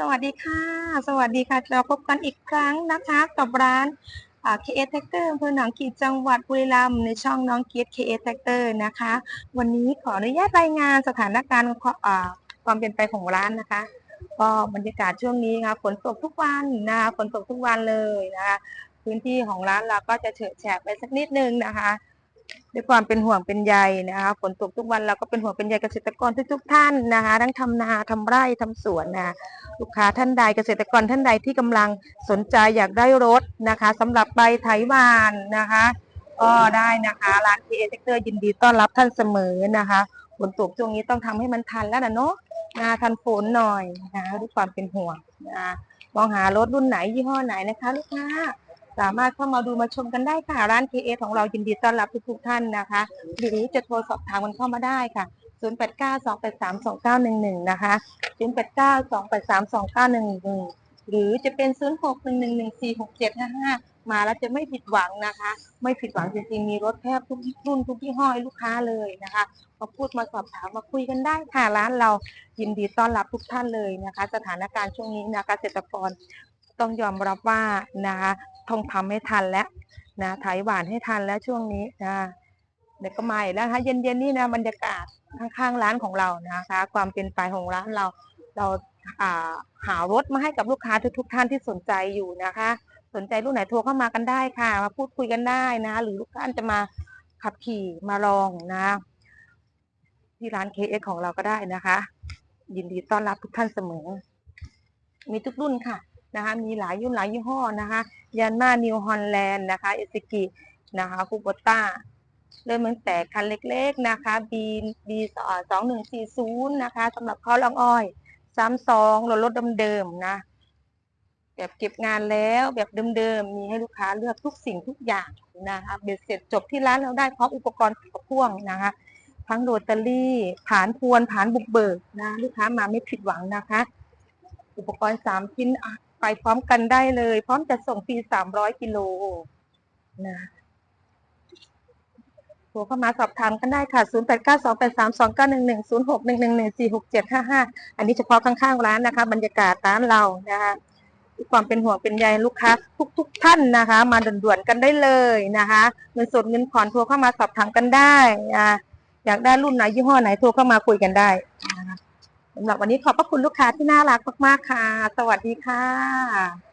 สวัสดีค่ะ สวัสดีค่ะ เราพบกันอีกครั้งนะคะ กับร้านอ่า KS Tractor อำเภอหนองกีจังหวัดบุรีรัมย์ในช่องน้องกีด KS Tractor นะคะ วันนี้ขออนุญาตรายงานสถานการณ์ความอ่าความเป็นไปของร้านนะคะ ก็บรรยากาศช่วงนี้นะคะฝนตกทุกวันนะคะฝนตกทุกวันเลยนะคะ พื้นที่ของร้านเราก็จะเฉอะแฉะไปสักนิดนึงนะคะ ด้วยความเป็นห่วงเป็นใยนะคะฝนตกทุกวันเราก็เป็นห่วงเป็นใยเกษตรกรทุกๆท่านนะคะ ทั้งทำนาทำไร่ทำสวนนะลูกค้าท่านใดเกษตรกรท่านใดที่กำลังสนใจอยากได้รถนะคะสำหรับใบไถหวานนะคะก็ได้นะคะร้านพีเอเซกเตอร์ยินดีต้อนรับท่านเสมอนะคะฝนตกช่วงนี้ต้องทำให้มันทันแล้วนะเนาะนะทันฝนหน่อยนะคะด้วยความเป็นห่วงนะมองหารถรุ่นไหนยี่ห้อไหนนะคะ ลูกค้า สามารถเข้ามาดูมาชมกันได้ค่ะ ร้าน KA ของเรายินดีต้อนรับทุกๆท่านนะคะ หรือจะโทรสอบถามกันเข้ามาได้ค่ะ 0892832911 นะคะ 0892832911 หรือจะเป็น 0611146755 มาแล้วจะไม่ผิดหวังนะคะ ไม่ผิดหวังจริงๆ มีรถแทบทุกรุ่นทุกยี่ห้อให้ลูกค้าเลยนะคะ มาพูดมาสอบถามมาคุยกันได้ค่ะ ร้านเรายินดีต้อนรับทุกท่านเลยนะคะ สถานการณ์ช่วงนี้นะคะเกษตรกรต้องยอมรับว่านะคะ ต้องทำให้ทันแล้วนะไถหวานให้ทันแล้วช่วงนี้นะเดี๋ยวก็มาอีกแล้วคะเย็นๆนี่นะบรรยากาศข้างๆร้านของเรานะคะ ความเป็นไปของร้านเรา เราาหารถมาให้กับลูกค้าทุกๆท่านที่สนใจอยู่นะคะ สนใจรุ่นไหนโทรเข้ามากันได้ค่ะ มาพูดคุยกันได้นะ หรือลูกค้าจะมาขับขี่มาลองนะ ที่ร้าน KX ของเราก็ได้นะคะ ยินดีต้อนรับทุกท่านเสมอ มีทุกรุ่นค่ะ นะคะมีหลายยุ่นหลายยี่ห้อนะคะยันมานิวฮอลแลนด์นะคะเอสกินะคะคูโบต้าเริ่มตั้งแต่คันเล็กๆนะคะ B B สองหนึ่งสี่ศูนย์นะคะสำหรับเขาลองอ้อยสามสองรถรถเดิมๆนะแบบเก็บงานแล้วแบบเดิมๆมีให้ลูกค้าเลือกทุกสิ่งทุกอย่างนะคะเบ็ดเสร็จจบที่ร้านเราได้พร้อมอุปกรณ์กับพ่วงนะคะ ทั้งโรตารี่ผานพวนผานบุกเบิกนะลูกค้ามาไม่ผิดหวังนะคะ อุปกรณ์สามชิ้น ไปพร้อมกันได้เลย พร้อมจะส่งฟรีสามร้อยกิโลนะโทรเข้ามาสอบถามกันได้ค่ะ 0 8 9 2 8 3 2 9 1 1 0 6 1 1 1 4 6 7 5 5 อันนี้เฉพาะข้างๆร้านนะคะ บรรยากาศร้านเรานะคะความเป็นห่วงเป็นใยลูกค้าทุกๆท่านนะคะ มาด่วนๆกันได้เลยนะคะเงินสดเงินผ่อนโทรเข้ามาสอบถามกันได้นะอยากได้รุ่นไหนยี่ห้อไหนโทรเข้ามาคุยกันได้นะคะ สำหรับวันนี้ขอบพระคุณลูกค้าที่น่ารักมาก ๆ ค่ะ สวัสดีค่ะ